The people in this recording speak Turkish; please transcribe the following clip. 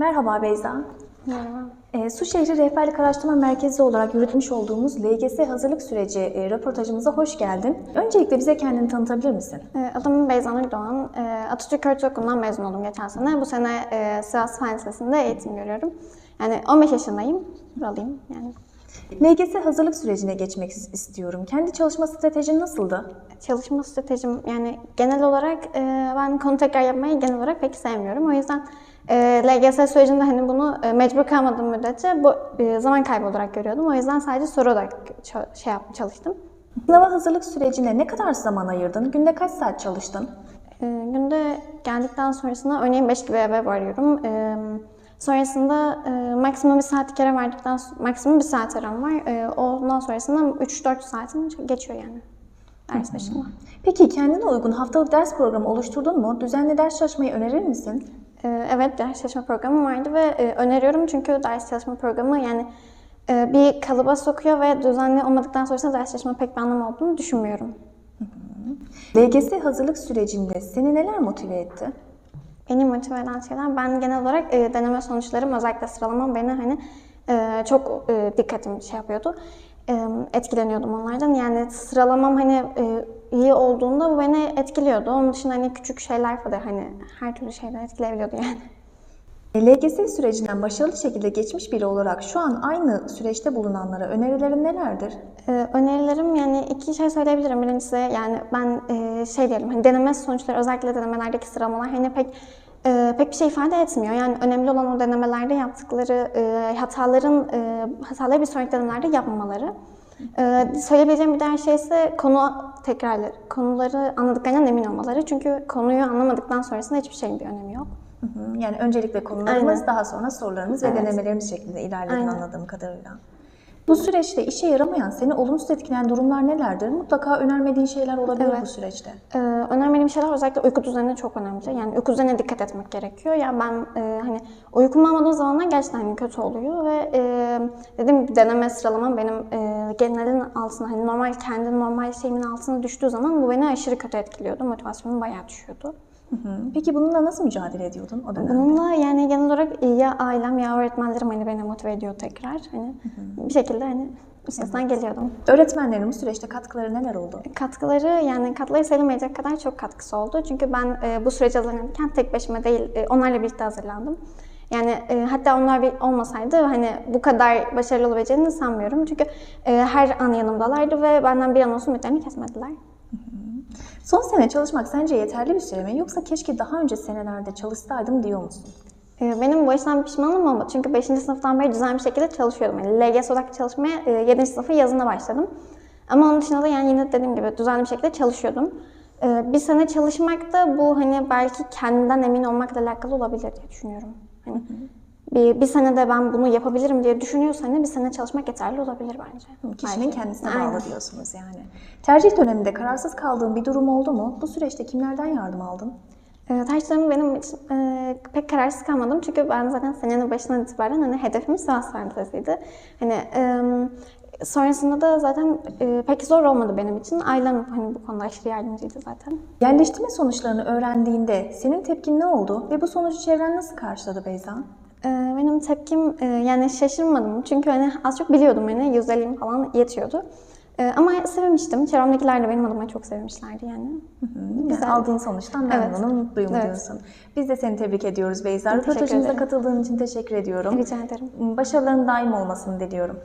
Merhaba Beyza. Merhaba. E, Su Şehri Rehberlik Araştırma Merkezi olarak yürütmüş olduğumuz LGS hazırlık süreci e, röportajımıza hoş geldin. Öncelikle bize kendini tanıtabilir misin? Ee, Adım Beyza Nur Doğan. Ee, Atatürk Ortaokulu'ndan mezun oldum geçen sene. Bu sene e, Sivas Fen Lisesi'nde eğitim görüyorum. Yani 15 yaşındayım. Buralıyım yani. LGS hazırlık sürecine geçmek is- istiyorum. Kendi çalışma stratejin nasıldı? Çalışma stratejim yani genel olarak e, ben konu tekrar yapmayı genel olarak pek sevmiyorum. O yüzden e, LGS sürecinde hani bunu e, mecbur kalmadığım müddetçe bu e, zaman kaybı olarak görüyordum. O yüzden sadece soru olarak şey yap, çalıştım. Sınava hazırlık sürecine ne kadar zaman ayırdın? Günde kaç saat çalıştın? E, günde geldikten sonrasında örneğin 5 gibi eve varıyorum. E, sonrasında e, maksimum bir saat kere verdikten maksimum bir saat aram var. Ondan sonrasında 3-4 saatim geçiyor yani ders başında. Peki kendine uygun haftalık ders programı oluşturdun mu? Düzenli ders çalışmayı önerir misin? E, evet ders çalışma programım vardı ve e, öneriyorum çünkü ders çalışma programı yani e, bir kalıba sokuyor ve düzenli olmadıktan sonrasında ders çalışma pek bir anlamı olduğunu düşünmüyorum. LGS hazırlık sürecinde seni neler motive etti? Beni motive eden şeyler, ben genel olarak e, deneme sonuçlarım, özellikle sıralamam beni hani e, çok e, dikkatim şey yapıyordu. E, etkileniyordum onlardan. Yani sıralamam hani e, iyi olduğunda bu beni etkiliyordu. Onun dışında hani küçük şeyler falan hani her türlü şeyler etkileyebiliyordu yani. LGS sürecinden başarılı şekilde geçmiş biri olarak şu an aynı süreçte bulunanlara önerilerin nelerdir? Ee, önerilerim yani iki şey söyleyebilirim. Birincisi yani ben e, şey diyelim hani deneme sonuçları özellikle denemelerdeki sıralamalar hani pek e, pek bir şey ifade etmiyor. Yani önemli olan o denemelerde yaptıkları e, hataların e, hataları bir sonraki denemelerde yapmamaları. E, söyleyebileceğim bir diğer şey ise konu tekrarları, konuları anladıklarından emin olmaları. Çünkü konuyu anlamadıktan sonrasında hiçbir şeyin bir önemi yok. Hı hı. Yani öncelikle konularımız, Aynen. daha sonra sorularımız ve Evet. denemelerimiz şeklinde ilerledin Aynen. anladığım kadarıyla. Bu süreçte işe yaramayan, seni olumsuz etkileyen durumlar nelerdir? Mutlaka önermediğin şeyler olabilir Evet. bu süreçte. Ee, önermediğim şeyler özellikle uyku düzeni çok önemli. Yani uyku düzenine dikkat etmek gerekiyor. Yani ben e, hani uykumu almadığım zamanlar gerçekten hani kötü oluyor ve e, dediğim gibi deneme sıralamam benim e, genelin altına hani normal kendi normal şeyimin altına düştüğü zaman bu beni aşırı kötü etkiliyordu. Motivasyonum bayağı düşüyordu. Hı hı. Peki bununla nasıl mücadele ediyordun o dönemde? Bununla yani genel olarak ya ailem ya öğretmenlerim hani beni motive ediyor tekrar. Hani bir şekilde hani üstesinden geliyordum. Öğretmenlerin bu süreçte katkıları neler oldu? Katkıları yani katlayı sayılmayacak kadar çok katkısı oldu. Çünkü ben e, bu sürece hazırlanırken tek başıma değil, e, onlarla birlikte hazırlandım. Yani e, hatta onlar bir olmasaydı hani bu kadar başarılı olabileceğini sanmıyorum. Çünkü e, her an yanımdalardı ve benden bir an olsun ümitlerini kesmediler. Son sene çalışmak sence yeterli bir süre mi? Yoksa keşke daha önce senelerde çalışsaydım diyor musun? E, Benim bu işten pişmanım ama çünkü 5. sınıftan beri düzenli bir şekilde çalışıyordum. Yani LGS odaklı çalışmaya e, 7. sınıfın yazında başladım. Ama onun dışında da yani yine dediğim gibi düzenli bir şekilde çalışıyordum. E, Bir sene çalışmak da bu hani belki kendinden emin olmakla alakalı olabilir diye düşünüyorum. Hani bir, bir senede ben bunu yapabilirim diye düşünüyorsan bir sene çalışmak yeterli olabilir bence. Kişinin Belki. kendisine Aynen. bağlı diyorsunuz yani. Tercih döneminde kararsız kaldığın bir durum oldu mu? Bu süreçte kimlerden yardım aldın? E, tercihlerim benim için e, pek kararsız kalmadım çünkü ben zaten senenin başından itibaren hani hedefim Sivas Fen Lisesi'ydi. Hani e, sonrasında da zaten e, pek zor olmadı benim için. Ailem hani bu konuda aşırı yardımcıydı zaten. Yerleştirme sonuçlarını öğrendiğinde senin tepkin ne oldu ve bu sonucu çevren nasıl karşıladı Beyza? E, benim tepkim e, yani şaşırmadım çünkü hani az çok biliyordum hani 150 falan yetiyordu. E, ama sevinmiştim. Çevremdekiler de benim adıma çok sevmişlerdi yani. Yani Güzel. aldığın sonuçtan Evet. memnunum, mutluyum Evet. diyorsun. Biz de seni tebrik ediyoruz Beyza. Röportajımıza katıldığın için teşekkür ediyorum. Rica ederim. Başarıların daim olmasını diliyorum.